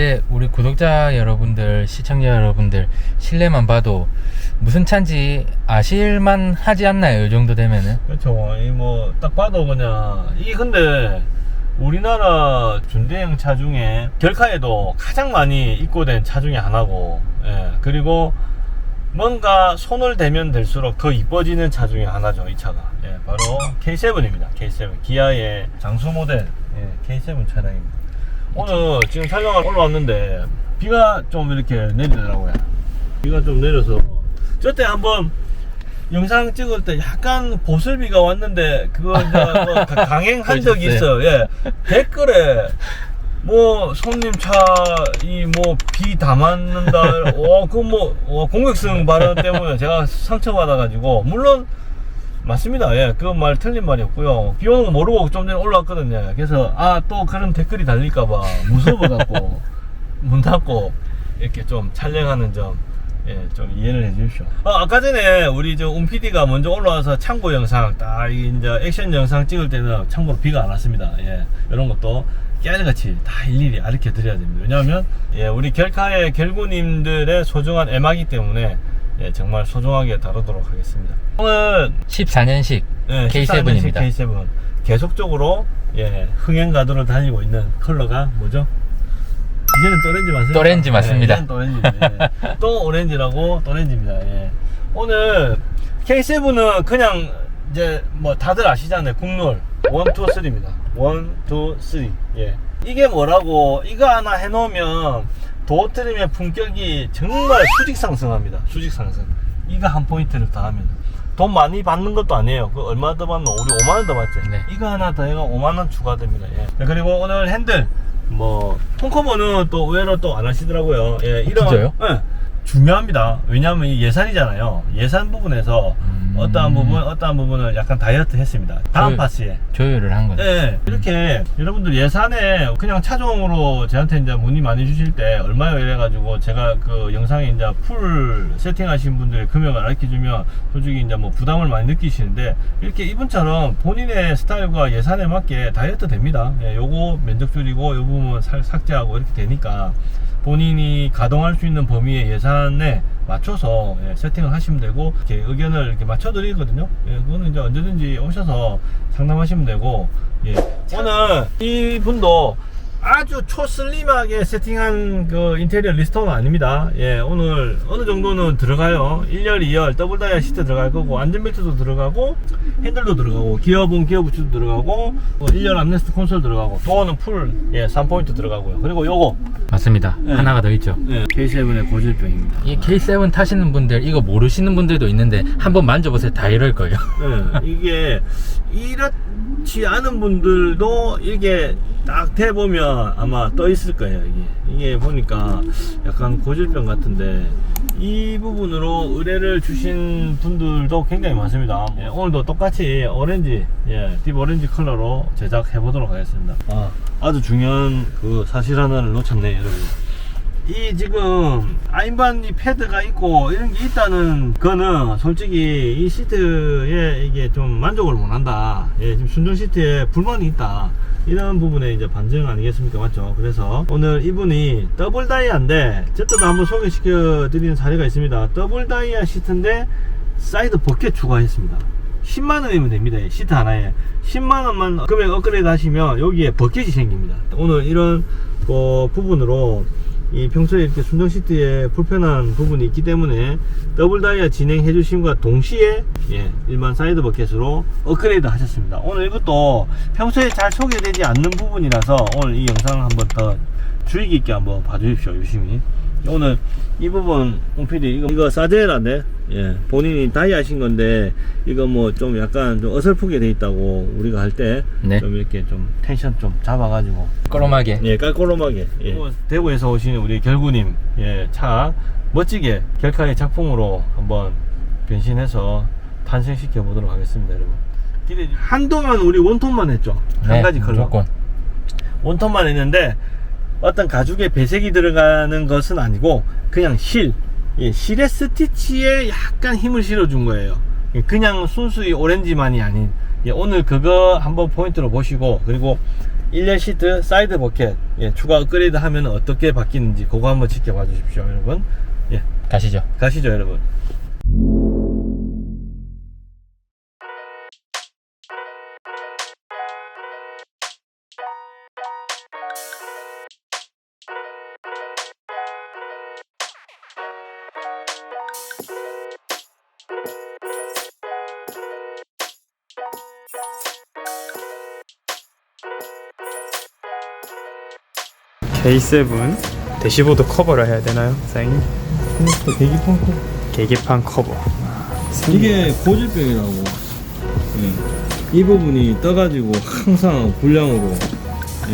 차 이제 우리 구독자 여러분들, 시청자 여러분들 실내만 봐도 무슨 차인지 아실만 하지 않나요? 이 정도 되면은 그렇죠. 이 뭐 딱 봐도 그냥 이 근데 우리나라 준대형 차 중에 결카에도 가장 많이 입고된 차 중에 하나고, 예. 그리고 뭔가 손을 대면 될수록 더 이뻐지는 차 중에 하나죠. 이 차가. 예, 바로 K7입니다. K7 기아의 장수 모델 예, K7 차량입니다. 오늘 지금 촬영을 올라왔는데 비가 좀 이렇게 내리더라고요. 비가 좀 내려서 저때 한번 영상 찍을 때 약간 보슬비가 왔는데 그거 이제 뭐 가- 강행한 적이 있어요. 예. 댓글에 뭐 손님 차 이 뭐비다 맞는다. 어, 그뭐 어, 공격성 발언 때문에 제가 상처받아 가지고 물론 맞습니다. 예, 그말 틀린 말이 없고요. 비 오는 거 모르고 좀 전에 올라왔거든요. 그래서 아 또 그런 댓글이 달릴까봐 무서워갖고 문 닫고 이렇게 좀 촬영하는 점. 예, 좀 이해를 해 주십시오. 어, 아까 전에 우리 저 움PD가 먼저 올라와서 참고 영상, 딱 이제 액션 영상 찍을 때는 참고로 비가 안 왔습니다. 예, 이런 것도 깨알같이 다 일일이 가르쳐 드려야 됩니다. 왜냐하면, 예, 우리 결카의 결구님들의 소중한 애마기 때문에, 예, 정말 소중하게 다루도록 하겠습니다. 오늘 14년식 예, K7입니다. K7 계속적으로 예, 흥행 가도를 달리고 있는 컬러가 뭐죠? 이제는 또렌지 맞습니다. 또렌지 맞습니다. 예, 이제는 또렌지. 예. 또 오렌지라고 또렌지입니다. 예. 오늘 K7은 그냥 이제 뭐 다들 아시잖아요. 국룰 1, 2, 3입니다. 1, 2, 3. 예. 이게 뭐라고 이거 하나 해놓으면 도어트림의 품격이 정말 수직 상승합니다. 수직 상승. 이거 한 포인트를 더 하면 돈 많이 받는 것도 아니에요. 그 얼마 더 받노? 우리 5만 원 더 받지. 네. 이거 하나 더 해가 5만 원 추가됩니다. 예. 네, 그리고 오늘 핸들 뭐 홈커버는 또 의외로 또 안 하시더라고요. 예, 이런 진짜요? 예, 중요합니다. 왜냐하면 이 예산이잖아요. 예산 부분에서 음. 어떠한 부분, 어떠한 부분을 약간 다이어트 했습니다. 다음 그- 파스에. 조율을 한 거죠. 네, 이렇게 여러분들 예산에 그냥 차종으로 저한테 이제 문의 많이 주실 때 얼마요 이래가지고 제가 그 영상에 이제 풀 세팅하신 분들 금액을 알려주면 솔직히 이제 뭐 부담을 많이 느끼시는데 이렇게 이분처럼 본인의 스타일과 예산에 맞게 다이어트 됩니다. 예, 요거 면적 줄이고 요 부분 살- 삭제하고 이렇게 되니까 본인이 가동할 수 있는 범위의 예산에 맞춰서 예, 세팅을 하시면 되고 이렇게 의견을 이렇게 맞춰 드리거든요. 예, 그거는 이제 언제든지 오셔서 상담하시면 되고 예. 오늘 이분도 아주 초슬림하게 세팅한 그 인테리어 리스톤은 아닙니다. 예, 오늘 어느 정도는 들어가요. 1열, 2열, 더블 다이아 시트 들어갈 거고, 안전벨트도 들어가고, 핸들도 들어가고, 기어봉, 기어부츠도 들어가고, 1열 암레스트 콘솔 들어가고, 도어는 풀, 예, 3포인트 들어가고요. 그리고 요거, 맞습니다. 네. 하나가 더 있죠. 예, K7의 고질병입니다. 이 K7 타시는 분들 이거 모르시는 분들도 있는데 한번 만져보세요. 다 이럴 거예요. 예, 이게 이렇지 않은 분들도 이게 딱 대보면 아마 떠 있을 거예요. 이게 이게 보니까 약간 고질병 같은데 이 부분으로 의뢰를 주신 분들도 굉장히 많습니다. 예, 오늘도 똑같이 오렌지, 예, 딥 오렌지 컬러로 제작해 보도록 하겠습니다. 아, 아주 중요한 그 사실 하나를 놓쳤네, 여러분. 이 지금 아인반 이 패드가 있고 이런 게 있다는 거는 솔직히 이 시트에 이게 좀 만족을 못 한다. 예, 지금 순정 시트에 불만이 있다. 이런 부분에 이제 반증 아니겠습니까? 맞죠? 그래서 오늘 이분이 더블 다이아인데 저때도 한번 소개시켜 드리는 사례가 있습니다. 더블 다이아 시트인데 사이드 버켓 추가했습니다. 10만 원이면 됩니다. 이 시트 하나에. 10만 원만 금액 업그레이드 하시면 여기에 버켓이 생깁니다. 오늘 이런 그 부분으로 이 평소에 이렇게 순정 시트에 불편한 부분이 있기 때문에 더블 다이아 진행해 주심과 동시에 예, 일반 사이드 버켓으로 업그레이드 하셨습니다. 오늘 이것도 평소에 잘 소개되지 않는 부분이라서 오늘 이 영상을 한번 더 주의 깊게 한번 봐주십시오. 유심히. 오늘 이 부분 옹PD 이거 이거 사제라네 예 본인이 다이 하신 건데 이거 뭐 좀 약간 좀 어설프게 돼 있다고 우리가 할 때 좀 네. 이렇게 좀 텐션 좀 잡아가지고 꼬롬하게. 예, 깔꼬롬하게. 예. 대구에서 오신 우리 결구님, 예, 차 멋지게 결카의 작품으로 한번 변신해서 탄생시켜 보도록 하겠습니다, 여러분. 한동안 우리 원톤만 했죠. 한 네, 가지 컬러. 무조건. 원톤만 했는데 어떤 가죽에 배색이 들어가는 것은 아니고 그냥 실, 예, 실의 스티치에 약간 힘을 실어준 거예요. 예, 그냥 순수히 오렌지만이 아닌. 예, 오늘 그거 한번 포인트로 보시고 그리고 1열 시트 사이드 버켓 예, 추가 업그레이드 하면 어떻게 바뀌는지 그거 한번 지켜봐 주십시오 여러분. 예. 가시죠. 가시죠 여러분 K7 대시보드 커버를 해야 되나요, 사장님? 또 계기판 코 계기판 커버. 이게 고질병이라고 예. 이 부분이 떠가지고 항상 불량으로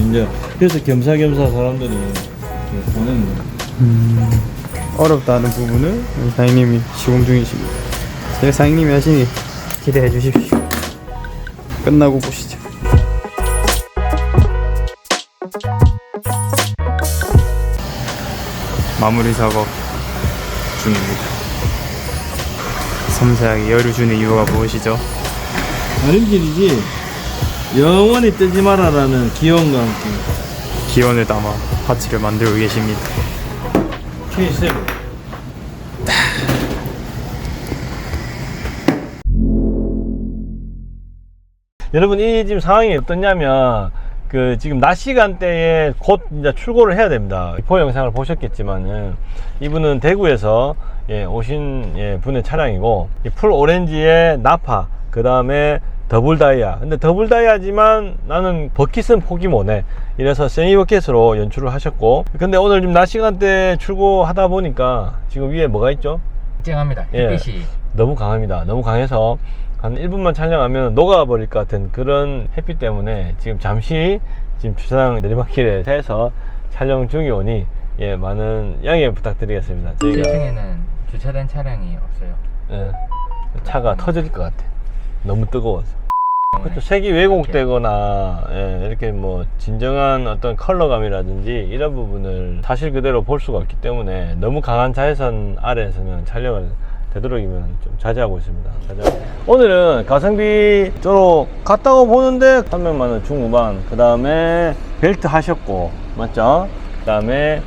이제 그래서 겸사겸사 사람들이 이렇게 보내는 거예요 음, 어렵다는 부분을 우리 사장님이 시공 중이십니다. 제 사장님이 하시니 기대해 주십시오. 끝나고 보시죠. 마무리 작업 중입니다. 섬세하게 열을 주는 이유가 무엇이죠? 다림질이지 영원히 뜨지 마라라는 기원과 함께 기원을 담아 파츠를 만들고 계십니다. K7 여러분 이 지금 상황이 어떠냐면 그 지금 낮 시간대에 곧 이제 출고를 해야 됩니다. 포 영상을 보셨겠지만은 이분은 대구에서 예, 오신 예, 분의 차량이고 이풀 오렌지의 나파 그 다음에 더블 다이아 근데 더블 다이아지만 나는 버킷은 포기 못해 이래서 세미 버킷으로 연출을 하셨고 근데 오늘 지금 낮 시간대 출고하다 보니까 지금 위에 뭐가 있죠? 쨍합니다. 예. 햇빛이 너무 강합니다. 너무 강해서 한 1분만 촬영하면 녹아버릴 것 같은 그런 햇빛 때문에 지금 잠시 지금 주차장 내리막길에 해서 촬영 중이오니 예, 많은 양해 부탁드리겠습니다. 저희가 7층에는 주차된 차량이 없어요. 예, 차가 터질 것 같아. 너무 뜨거워서. 그렇죠. 색이 왜곡되거나 예, 이렇게 뭐 진정한 어떤 컬러감이라든지 이런 부분을 사실 그대로 볼 수가 없기 때문에 너무 강한 자외선 아래에서는 촬영을 되도록이면 좀 자제하고 있습니다. 자제하고. 오늘은 가성비 쪽으로 갔다고 보는데 300만 원 중후반 그 다음에 벨트 하셨고 맞죠? 그 다음에.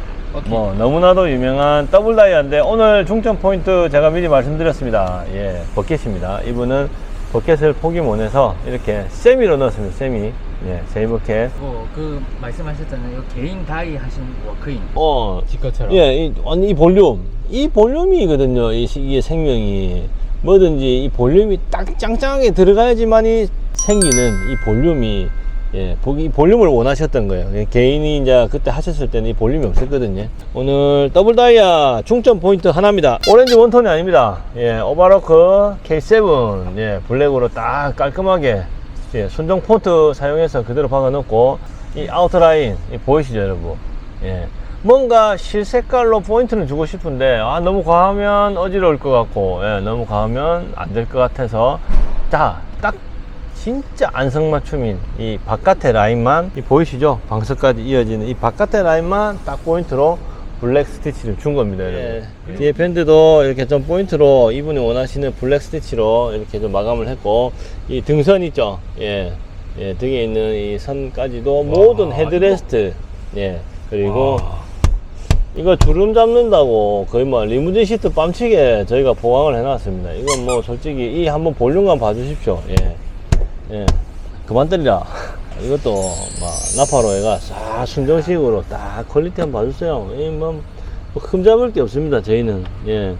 뭐 너무나도 유명한 더블 다이아인데 오늘 중점 포인트 제가 미리 말씀드렸습니다. 예, 버켓입니다. 이분은 버켓을 포기 못해서 이렇게 세미로 넣었습니다. 세미. 예, 세미 버켓. 뭐, 그 말씀하셨잖아요. 개인 다이 하신 워크인. 어, 지 것처럼. 예, 이, 아니, 이 볼륨. 이 볼륨이거든요. 이, 시- 이게 생명이. 뭐든지 이 볼륨이 딱 짱짱하게 들어가야지만이 생기는 이 볼륨이, 예, 보기, 이 볼륨을 원하셨던 거예요. 예, 개인이 이제 그때 하셨을 때는 이 볼륨이 없었거든요. 오늘 더블 다이아 중점 포인트 하나입니다. 오렌지 원톤이 아닙니다. 예, 오바로크 K7, 예, 블랙으로 딱 깔끔하게, 예, 순정 폰트 사용해서 그대로 박아 넣고, 이 아우터라인, 이 보이시죠, 여러분? 예. 뭔가 실색깔로 포인트를 주고 싶은데 아 너무 과하면 어지러울 것 같고 예, 너무 과하면 안 될 것 같아서 자딱 진짜 안성맞춤인 이 바깥의 라인만 이 보이시죠 방석까지 이어지는 이 바깥의 라인만 딱 포인트로 블랙 스티치를 준 겁니다 여러분 뒤에 밴드도 이렇게 좀 포인트로 이분이 원하시는 블랙 스티치로 이렇게 좀 마감을 했고 이 등선 있죠 예, 예 등에 있는 이 선까지도 모든 헤드레스트 예 그리고 이거 주름 잡는다고 거의 뭐 리무진 시트 뺨치게 저희가 보강을 해놨습니다. 이건 뭐 솔직히 이 한번 볼륨감 봐주십시오. 예. 예. 그만 때리라. 이것도 막 나파로 해가 싹 순정식으로 딱 퀄리티 한번 봐주세요. 이 뭐, 뭐 흠잡을 게 없습니다. 저희는. 예.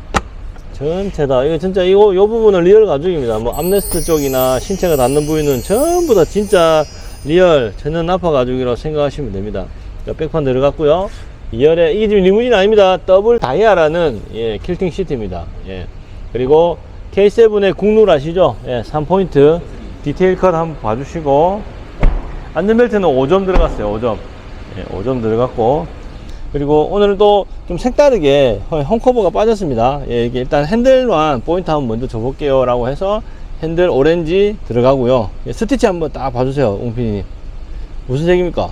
전체 다 이거 진짜 이거 요 부분은 리얼 가죽입니다. 뭐 암레스트 쪽이나 신체가 닿는 부위는 전부 다 진짜 리얼 천연 나파 가죽이라고 생각하시면 됩니다. 자, 백판 들어갔고요. 2열에 이게 지금 리무진 아닙니다. 더블 다이아라는 예, 킬팅 시트입니다. 예. 그리고 K7의 국룰 아시죠? 예, 3포인트 디테일 컷 한번 봐주시고 안전벨트는 5점 들어갔어요. 5점. 예, 5점 들어갔고 그리고 오늘도 좀 색다르게 홈커버가 빠졌습니다. 예, 이게 일단 핸들만 포인트 한번 먼저 줘볼게요. 라고 해서 핸들 오렌지 들어가고요. 예, 스티치 한번 딱 봐주세요. 웅피님. 무슨 색입니까?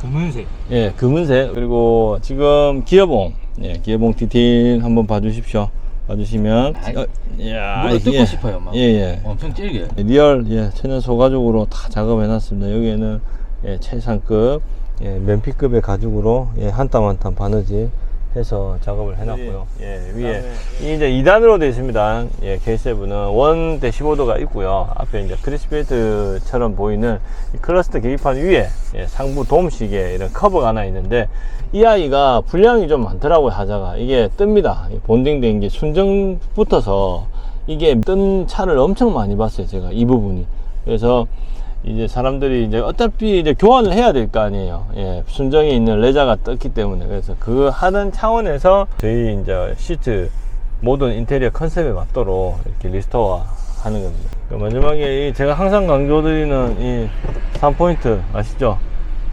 검은색. 예, 금은색. 그리고 지금 기어봉. 예, 기어봉 디테일 한번 봐주십시오. 봐주시면. 아이, 어, 이야, 물어 뜯고 이게- 싶어요, 막. 예, 예. 엄청 질겨요. 리얼, 예, 천연 소가죽으로 다 작업해 놨습니다. 여기에는 예, 최상급 예, 면피급의 가죽으로 예, 한땀 한땀 바느질 해서 작업을 해놨고요. 예, 위에 이 이제 2단으로 되어 있습니다. 예, K7은 원 대시보드가 있고요. 앞에 이제 크리스베이트처럼 보이는 이 클러스터 계기판 위에 예, 상부 돔식의 이런 커버가 하나 있는데 이 아이가 분량이 좀 많더라고요. 하자가 이게 뜹니다. 이 본딩된 게 순정 붙어서 이게 뜬 차를 엄청 많이 봤어요. 제가 이 부분이 그래서 이제 사람들이 이제 어차피 이제 교환을 해야 될 거 아니에요. 예, 순정에 있는 레자가 떴기 때문에 그래서 그 하는 차원에서 저희 이제 시트 모든 인테리어 컨셉에 맞도록 이렇게 리스토어 하는 겁니다. 그 마지막에 이 제가 항상 강조드리는 이 3포인트 아시죠?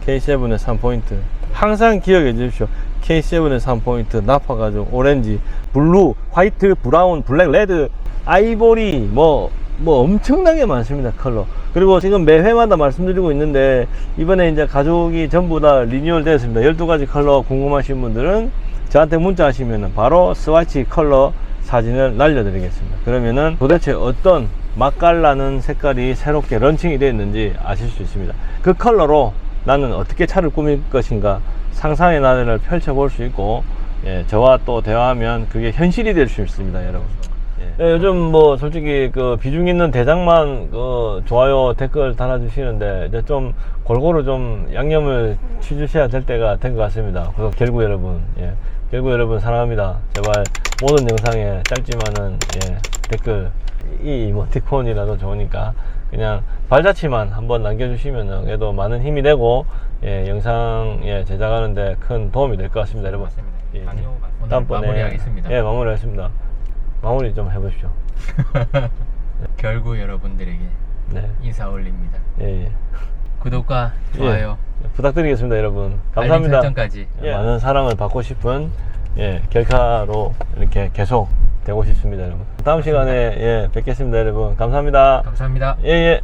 K7의 3포인트. 항상 기억해 주십시오. K7의 3포인트, 나파 가죽, 오렌지, 블루, 화이트, 브라운, 블랙, 레드, 아이보리, 뭐, 뭐 엄청나게 많습니다. 컬러. 그리고 지금 매 회마다 말씀드리고 있는데, 이번에 이제 가죽이 전부 다 리뉴얼 되었습니다. 12가지 컬러 궁금하신 분들은 저한테 문자 하시면 바로 스와치 컬러 사진을 날려드리겠습니다. 그러면은 도대체 어떤 맛깔나는 색깔이 새롭게 런칭이 되어 있는지 아실 수 있습니다. 그 컬러로 나는 어떻게 차를 꾸밀 것인가 상상의 나래를 펼쳐볼 수 있고 예, 저와 또 대화하면 그게 현실이 될 수 있습니다, 여러분. 예, 요즘 뭐 솔직히 그 비중 있는 대장만 그 좋아요 댓글 달아주시는데 이제 좀 골고루 좀 양념을 치주셔야 될 때가 된 것 같습니다. 그래서 결국 여러분, 예, 결국 여러분 사랑합니다. 제발 모든 영상에 짧지만은 예, 댓글 이 이모티콘이라도 좋으니까 그냥 발자취만 한번 남겨주시면은 그래도 많은 힘이 되고 예, 영상 예, 제작하는데 큰 도움이 될 것 같습니다, 여러분. 맞습니다. 예, 아니요, 오늘 다음번에 마무리하겠습니다. 예, 마무리하겠습니다. 마무리 좀 해보십시오. 결국 여러분들에게 네. 인사 올립니다. 예, 예. 구독과 좋아요, 예, 부탁드리겠습니다, 여러분. 알림 감사합니다. 설정까지. 예, 많은 사랑을 받고 싶은 예, 결카로 이렇게 계속 되고 싶습니다, 여러분. 다음 시간에 예, 뵙겠습니다, 여러분. 감사합니다. 감사합니다. 예, 예.